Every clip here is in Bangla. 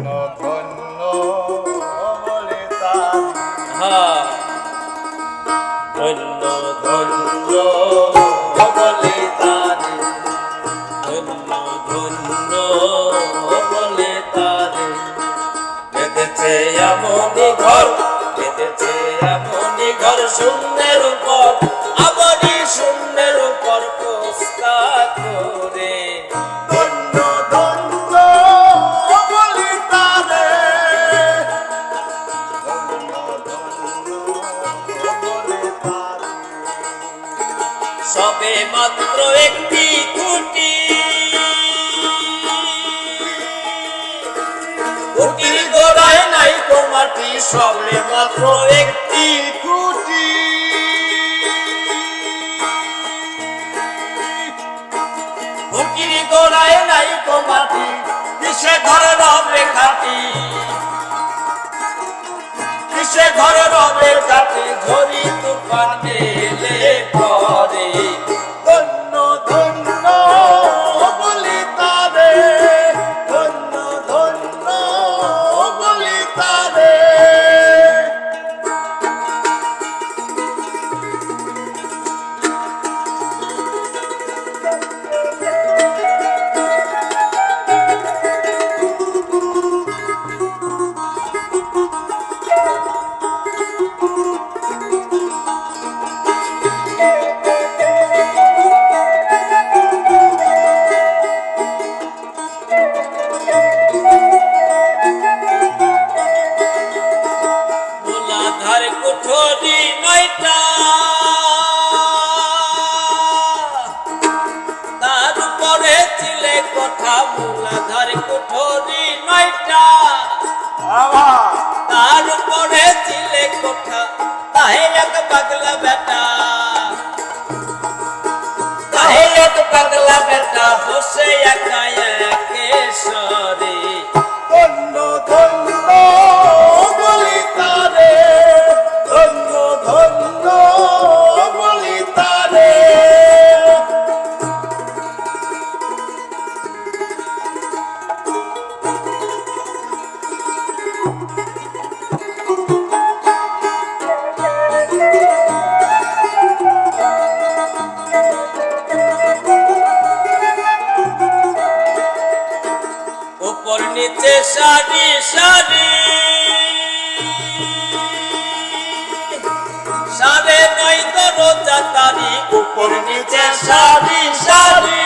ধন্য ধন্য বলে হ্যাঁ ধন্য ধন্য বলে তারে ধন্য ধন্য বলে তারে বেঁধেছে এমনই ঘর বেঁধেছে এমনই ঘর শূন্যের উপর সবে মাত্র একটি খুঁটি। খুঁটির গোড়ায় নাই তোমাটি সবে মাত্র একটি খুঁটি। খুঁটির গোড়ায় নাই তোমাটি কিসে ঘরে রবে কাটি কিসে ঘরে রবে কাটি ঝরি তুফান আবার তার উপরে ছিলে কথা? তাহে এক পাগলা বেটা। তাহে এক পাগলা বেটা বসে একা একে ধন্য নিচে সারি সারি। সাড়ে নয় দরজা তারি, উপর নিচে সারি সারি।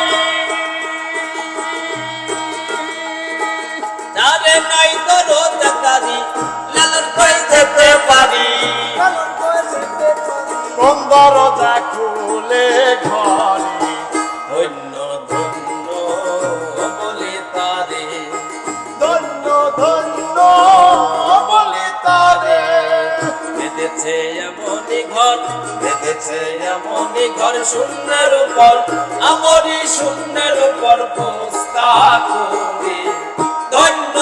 সাড়ে নয় দরজা তারি, লালন কই যেতে পারি। কোন দরজা খুলে বেঁধেছে এমনই ঘর বেঁধেছে এমনই ঘর শূন্যের উপর আমারই শূন্যের উপর পোস্তা ধন্য